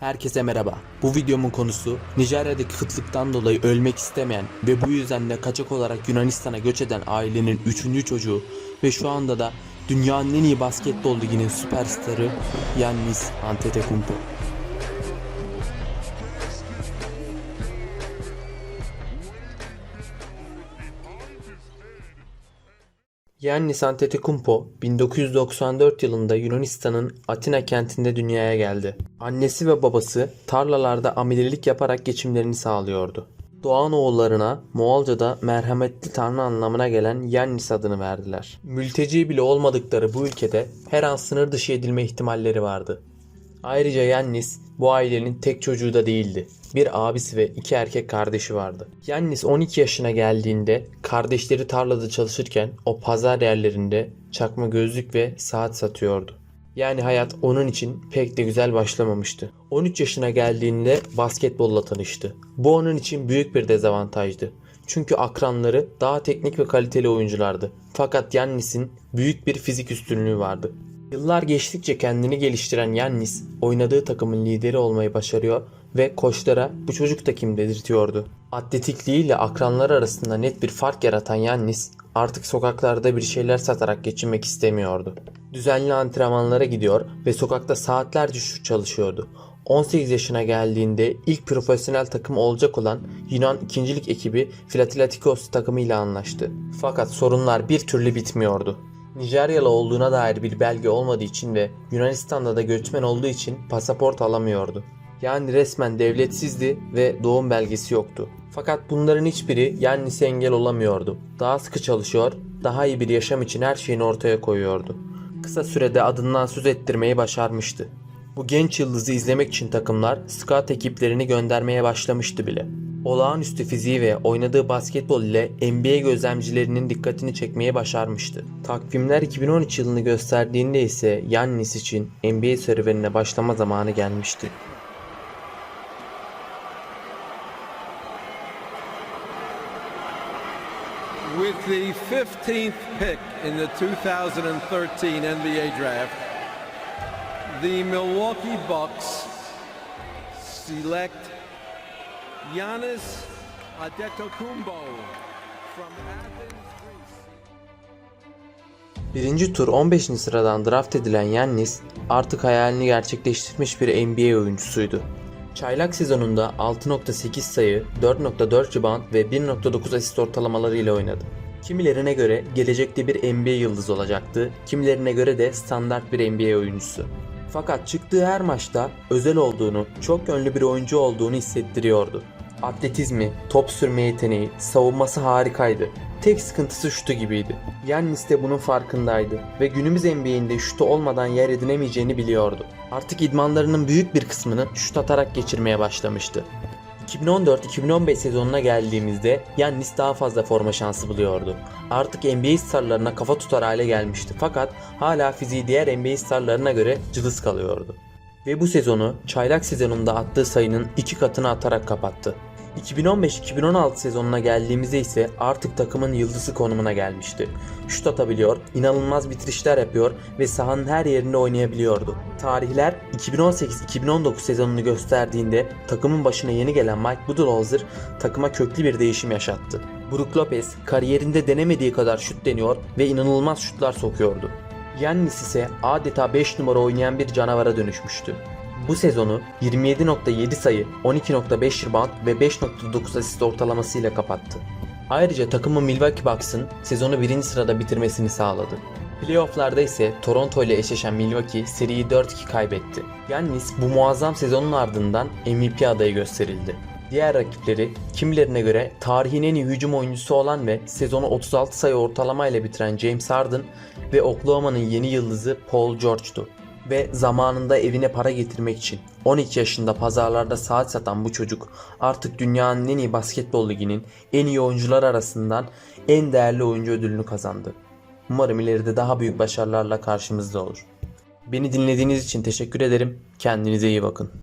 Herkese merhaba. Bu videomun konusu Nijerya'daki kıtlıktan dolayı ölmek istemeyen ve bu yüzden de kaçak olarak Yunanistan'a göç eden ailenin 3. çocuğu ve şu anda da dünyanın en iyi basketbol liginin süperstarı Yannis Antetokounmpo. Yannis Antetokounmpo 1994 yılında Yunanistan'ın Atina kentinde dünyaya geldi. Annesi ve babası tarlalarda amelilik yaparak geçimlerini sağlıyordu. Doğan oğullarına Moğolca'da merhametli tanrı anlamına gelen Yannis adını verdiler. Mülteci bile olmadıkları bu ülkede her an sınır dışı edilme ihtimalleri vardı. Ayrıca Yannis bu ailenin tek çocuğu da değildi. Bir abisi ve iki erkek kardeşi vardı. Yannis 12 yaşına geldiğinde kardeşleri tarlada çalışırken o pazar yerlerinde çakma gözlük ve saat satıyordu. Yani hayat onun için pek de güzel başlamamıştı. 13 yaşına geldiğinde basketbolla tanıştı. Bu onun için büyük bir dezavantajdı. Çünkü akranları daha teknik ve kaliteli oyunculardı. Fakat Yannis'in büyük bir fizik üstünlüğü vardı. Yıllar geçtikçe kendini geliştiren Yannis, oynadığı takımın lideri olmayı başarıyor ve koçlara bu çocuk da kim dedirtiyordu. Atletikliğiyle akranlar arasında net bir fark yaratan Yannis, artık sokaklarda bir şeyler satarak geçinmek istemiyordu. Düzenli antrenmanlara gidiyor ve sokakta saatlerce şut çalışıyordu. 18 yaşına geldiğinde ilk profesyonel takım olacak olan Yunan 2. Lig ekibi Philadelphos takımıyla anlaştı. Fakat sorunlar bir türlü bitmiyordu. Nijeryalı olduğuna dair bir belge olmadığı için ve Yunanistan'da da göçmen olduğu için pasaport alamıyordu. Yani resmen devletsizdi ve doğum belgesi yoktu. Fakat bunların hiçbiri Yannis'e engel olamıyordu. Daha sıkı çalışıyor, daha iyi bir yaşam için her şeyini ortaya koyuyordu. Kısa sürede adından söz ettirmeyi başarmıştı. Bu genç yıldızı izlemek için takımlar scout ekiplerini göndermeye başlamıştı bile. Olağanüstü fiziği ve oynadığı basketbol ile NBA gözlemcilerinin dikkatini çekmeye başarmıştı. Takvimler 2013 yılını gösterdiğinde ise Yannis için NBA serüvenine başlama zamanı gelmişti. With the 15th pick in the 2013 NBA draft, the Milwaukee Bucks select Giannis Adetokounmpo from Athens, Greece. Birinci tur 15. sıradan draft edilen Yannis artık hayalini gerçekleştirmiş bir NBA oyuncusuydu. Çaylak sezonunda 6.8 sayı, 4.4 rebound ve 1.9 asist ortalamalarıyla oynadı. Kimilerine göre gelecekte bir NBA yıldızı olacaktı, kimilerine göre de standart bir NBA oyuncusu. Fakat çıktığı her maçta özel olduğunu, çok yönlü bir oyuncu olduğunu hissettiriyordu. Atletizmi, top sürme yeteneği, savunması harikaydı. Tek sıkıntısı şutu gibiydi. Yannis de bunun farkındaydı ve günümüz NBA'inde şutu olmadan yer edinemeyeceğini biliyordu. Artık idmanlarının büyük bir kısmını şut atarak geçirmeye başlamıştı. 2014-2015 sezonuna geldiğimizde Yannis daha fazla forma şansı buluyordu. Artık NBA starlarına kafa tutar hale gelmişti fakat hala fiziği diğer NBA starlarına göre cılız kalıyordu. Ve bu sezonu çaylak sezonunda attığı sayının iki katını atarak kapattı. 2015-2016 sezonuna geldiğimizde ise artık takımın yıldızı konumuna gelmişti. Şut atabiliyor, inanılmaz bitirişler yapıyor ve sahanın her yerinde oynayabiliyordu. Tarihler 2018-2019 sezonunu gösterdiğinde takımın başına yeni gelen Mike Budenholzer takıma köklü bir değişim yaşattı. Brook Lopez kariyerinde denemediği kadar şut deniyor ve inanılmaz şutlar sokuyordu. Yannis ise adeta 5 numara oynayan bir canavara dönüşmüştü. Bu sezonu 27.7 sayı, 12.5 rebound ve 5.9 asist ortalamasıyla kapattı. Ayrıca takımı Milwaukee Bucks'ın sezonu birinci sırada bitirmesini sağladı. Playoff'larda ise Toronto ile eşleşen Milwaukee seriyi 4-2 kaybetti. Yannis bu muazzam sezonun ardından MVP adayı gösterildi. Diğer rakipleri kimilerine göre tarihin en iyi hücum oyuncusu olan ve sezonu 36 sayı ortalamayla bitiren James Harden ve Oklahoma'nın yeni yıldızı Paul George'tu ve zamanında evine para getirmek için 12 yaşında pazarlarda saat satan bu çocuk artık dünyanın en iyi basketbol liginin en iyi oyuncular arasından en değerli oyuncu ödülünü kazandı. Umarım ileride daha büyük başarılarla karşımızda olur. Beni dinlediğiniz için teşekkür ederim. Kendinize iyi bakın.